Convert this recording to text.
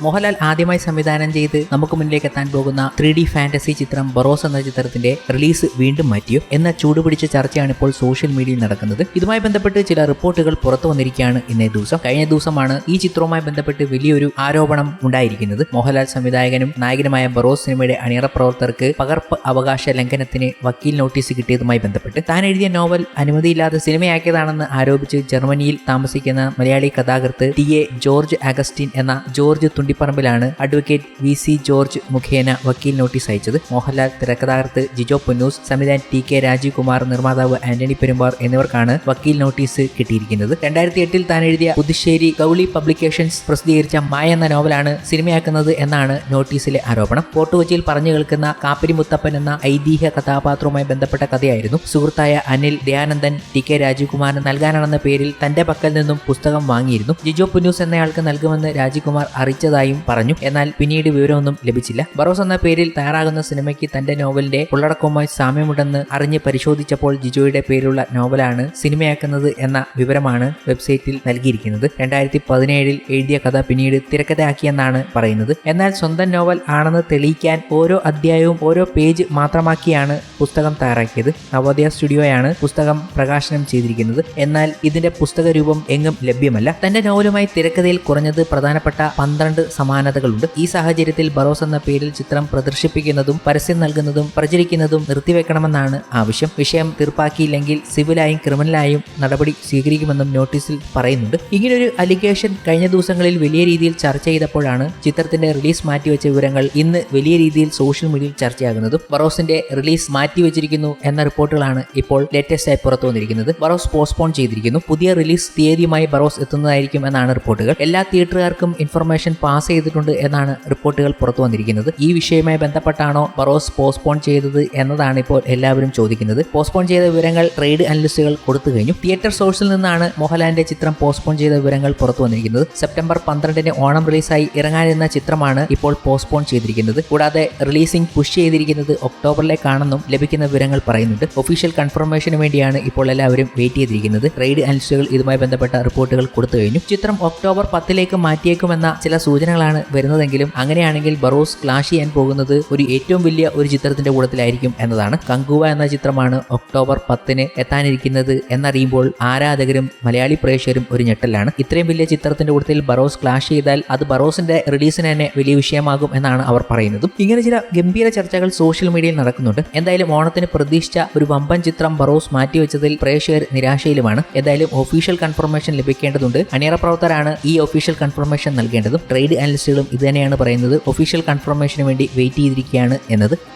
മോഹൻലാൽ ആദ്യമായി സംവിധാനം ചെയ്ത് നമുക്ക് മുന്നിലേക്ക് എത്താൻ പോകുന്ന ത്രീ ഡി ഫാന്റസി ചിത്രം ബറോസ് എന്ന ചിത്രത്തിന്റെ റിലീസ് വീണ്ടും മാറ്റിയോ? എന്ന ചൂടുപിടിച്ച ചർച്ചയാണ് ഇപ്പോൾ സോഷ്യൽ മീഡിയയിൽ നടക്കുന്നത്. ഇതുമായി ബന്ധപ്പെട്ട് ചില റിപ്പോർട്ടുകൾ പുറത്തു വന്നിരിക്കുകയാണ് ഇന്നേ ദിവസം. കഴിഞ്ഞ ദിവസമാണ് ഈ ചിത്രവുമായി ബന്ധപ്പെട്ട് വലിയൊരു ആരോപണം ഉണ്ടായിരിക്കുന്നത്. മോഹൻലാൽ സംവിധായകനും നായകനുമായ ബറോസ് സിനിമയുടെ അണിയറ പ്രവർത്തകർക്ക് പകർപ്പ് അവകാശ ലംഘനത്തിന് വക്കീൽ നോട്ടീസ് കിട്ടിയതുമായി ബന്ധപ്പെട്ട് താൻ എഴുതിയ നോവൽ അനുമതിയില്ലാതെ സിനിമയാക്കിയതാണെന്ന് ആരോപിച്ച് ജർമ്മനിയിൽ താമസിക്കുന്ന മലയാളി കഥാകൃത്ത് ടി എ ജോർജ് അഗസ്റ്റിൻ എന്ന ജോർജ് തുണ്ടിപ്പറമ്പിലാണ് അഡ്വക്കേറ്റ് വി സി ജോർജ് മുഖേന വക്കീൽ നോട്ടീസ് അയച്ചത്. മോഹൻലാൽ തിരക്കഥാകൃത്ത് ജിജോ പുന്നൂസ് സംവിധായകൻ ടി കെ രാജീവ് കുമാർ നിർമ്മാതാവ് ആന്റണി പെരുമ്പാർ എന്നിവർക്കാണ് വക്കീൽ നോട്ടീസ് കിട്ടിയിരിക്കുന്നത്. രണ്ടായിരത്തി എട്ടിൽ താൻ എഴുതിയ പുതുശ്ശേരി ഗൗളി പബ്ലിക്കേഷൻസ് പ്രസിദ്ധീകരിച്ച മായ എന്ന നോവലാണ് സിനിമയാക്കുന്നത് എന്നാണ് നോട്ടീസിലെ ആരോപണം. ഫോർട്ട് കൊച്ചിയിൽ പറഞ്ഞു കേൾക്കുന്ന കാപ്പിരി മുത്തപ്പൻ എന്ന ഐതിഹ്യ കഥാപാത്രവുമായി ബന്ധപ്പെട്ട കഥയായിരുന്നു. സുഹൃത്തായ അനിൽ ദയാനന്ദൻ ടി കെ രാജീവ് കുമാറിന് നൽകാനാണെന്ന പേരിൽ തന്റെ പക്കൽ നിന്നും പുസ്തകം വാങ്ങിയിരുന്നു. ജിജോ പുന്നൂസ് എന്നയാൾക്ക് നൽകുമെന്ന് രാജീവ് കുമാർ അറിയിച്ചതായും പറഞ്ഞു. എന്നാൽ പിന്നീട് വിവരമൊന്നും ലഭിച്ചില്ല. ബറോസ് എന്ന പേരിൽ തയ്യാറാകുന്ന സിനിമയ്ക്ക് തന്റെ നോവലിന്റെ ഉള്ളടക്കവുമായി സാമ്യമുണ്ടെന്ന് അറിഞ്ഞ് പരിശോധിച്ചപ്പോൾ ജിജോയുടെ പേരിലുള്ള നോവലാണ് സിനിമയാക്കുന്നത് എന്ന വിവരമാണ് വെബ്സൈറ്റിൽ നൽകിയിരിക്കുന്നത്. രണ്ടായിരത്തി പതിനേഴിൽ എഴുതിയ കഥ പിന്നീട് തിരക്കഥയാക്കിയെന്നാണ് പറയുന്നത്. എന്നാൽ സ്വന്തം നോവൽ ആണെന്ന് തെളിയിക്കാൻ ഓരോ അധ്യായവും ഓരോ പേജ് മാത്രമാക്കിയാണ് പുസ്തകം തയ്യാറാക്കിയത്. നവോദയ സ്റ്റുഡിയോയാണ് പുസ്തകം പ്രകാശനം ചെയ്തിരിക്കുന്നത്. എന്നാൽ ഇതിന്റെ പുസ്തക രൂപം എങ്ങും ലഭ്യമല്ല. തന്റെ നോവലുമായി തിരക്കഥയിൽ കുറഞ്ഞത് പ്രധാനപ്പെട്ട പന്ത്രണ്ട് സമാനതകളുണ്ട്. ഈ സാഹചര്യത്തിൽ ബറോസ് എന്ന പേരിൽ ചിത്രം പ്രദർശിപ്പിക്കുന്നതും പരസ്യം നൽകുന്നതും പ്രചരിക്കുന്നതും നിർത്തിവെക്കണമെന്നാണ് ആവശ്യം. വിഷയം തീർപ്പാക്കിയില്ലെങ്കിൽ സിവിലായും ക്രിമിനലായും നടപടി സ്വീകരിക്കുമെന്നും നോട്ടീസിൽ പറയുന്നുണ്ട്. ഇങ്ങനൊരു അലിഗേഷൻ കഴിഞ്ഞ ദിവസങ്ങളിൽ വലിയ രീതിയിൽ ചർച്ച ചെയ്തപ്പോഴാണ് ചിത്രത്തിന്റെ റിലീസ് മാറ്റിവെച്ച വിവരങ്ങൾ ഇന്ന് വലിയ രീതിയിൽ സോഷ്യൽ മീഡിയയിൽ ചർച്ചയാകുന്നതും. ബറോസിന്റെ റിലീസ് മാറ്റിവെച്ചിരിക്കുന്നു എന്ന റിപ്പോർട്ടുകളാണ് ഇപ്പോൾ ലേറ്റസ്റ്റ് ആയി പുറത്തു വന്നിരിക്കുന്നത്. ബറോസ് പോസ്റ്റ്പോൺ ചെയ്തിരിക്കുന്നു. പുതിയ റിലീസ് തീയതിയുമായി ബറോസ് എത്തുന്നതായിരിക്കും എന്നാണ് റിപ്പോർട്ടുകൾ. എല്ലാ തിയേറ്ററുകാർക്കും ഇൻഫർമേഷൻ പാസ് ചെയ്തിട്ടുണ്ട് എന്നാണ് റിപ്പോർട്ടുകൾ പുറത്തു വന്നിരിക്കുന്നത്. ഈ വിഷയവുമായി ബന്ധപ്പെട്ടാണോ ബറോസ് പോസ്റ്റ്പോൺ ചെയ്തത് എന്നതാണ് ഇപ്പോൾ എല്ലാവരും ചോദിക്കുന്നത്. പോസ്റ്റ്പോൺ ചെയ്ത വിവരങ്ങൾ ട്രേഡ് അനലിസ്റ്റുകൾ കൊടുത്തു കഴിഞ്ഞു. തിയേറ്റർ സോഴ്സിൽ നിന്നാണ് മോഹൻലാലിന്റെ ചിത്രം പോസ്റ്റ്പോൺ ചെയ്ത വിവരങ്ങൾ പുറത്തു വന്നിരിക്കുന്നത്. സെപ്റ്റംബർ പന്ത്രണ്ടിന് ഓണം റിലീസായി ഇറങ്ങാനിരുന്ന ചിത്രമാണ് ഇപ്പോൾ പോസ്റ്റ്പോൺ ചെയ്തിരിക്കുന്നത്. കൂടാതെ റിലീസിംഗ് പുഷ് ചെയ്തിരിക്കുന്നത് ഒക്ടോബറിലേക്കാണെന്നും ലഭിക്കുന്ന വിവരങ്ങൾ പറയുന്നുണ്ട്. ഒഫീഷ്യൽ കൺഫർമേഷന് വേണ്ടിയാണ് ഇപ്പോൾ എല്ലാവരും വെയിറ്റ് ചെയ്തിരിക്കുന്നത്. ട്രേഡ് അനലിസ്റ്റുകൾ ഇതുമായി ബന്ധപ്പെട്ട റിപ്പോർട്ടുകൾ കൊടുത്തു കഴിഞ്ഞു. ചിത്രം ഒക്ടോബർ പത്തിലേക്ക് മാറ്റിയേക്കുമെന്ന ചില സൂചനകളാണ് വരുന്നതെങ്കിലും അങ്ങനെയാണെങ്കിൽ ബറോസ് ക്ലാഷ് ചെയ്യാൻ പോകുന്നത് ഒരു ഏറ്റവും വലിയ ഒരു ചിത്രത്തിന്റെ കൂട്ടത്തിലായിരിക്കും എന്നതാണ്. കങ്കുവ എന്ന ചിത്രമാണ് ഒക്ടോബർ പത്തിന് എത്താനിരിക്കുന്നത് എന്നറിയുമ്പോൾ ആരാധകരും മലയാളി പ്രേക്ഷകരും ഒരു ഞെട്ടലാണ്. ഇത്രയും വലിയ ചിത്രത്തിന്റെ കൂട്ടത്തിൽ ബറോസ് ക്ലാഷ് ചെയ്താൽ അത് ബറോസിന്റെ റിലീസിന് തന്നെ വലിയ വിഷയമാകും എന്നാണ് അവർ പറയുന്നത്. ഇങ്ങനെ ചില ഗംഭീര ചർച്ചകൾ സോഷ്യൽ മീഡിയയിൽ നടക്കുന്നുണ്ട്. എന്തായാലും ഓണത്തിന് പ്രതീക്ഷിച്ച ഒരു വമ്പൻ ചിത്രം ബറോസ് മാറ്റിവെച്ചതിൽ പ്രേക്ഷകർ നിരാശയിലുമാണ്. എന്തായാലും ഒഫീഷ്യൽ കൺഫർമേഷൻ ലഭിക്കേണ്ടതുണ്ട്. അണിയറ പ്രവർത്തകരാണ് ഈ ഒഫീഷ്യൽ കൺഫർമേഷൻ നൽകേണ്ടതും. ട്രേഡ് അനലിസ്റ്റുകളും ഇത് തന്നെയാണ് പറയുന്നത്. ഒഫീഷ്യൽ കൺഫർമേഷന് വേണ്ടി വെയിറ്റ് ചെയ്തിരിക്കുകയാണ് എന്നത്.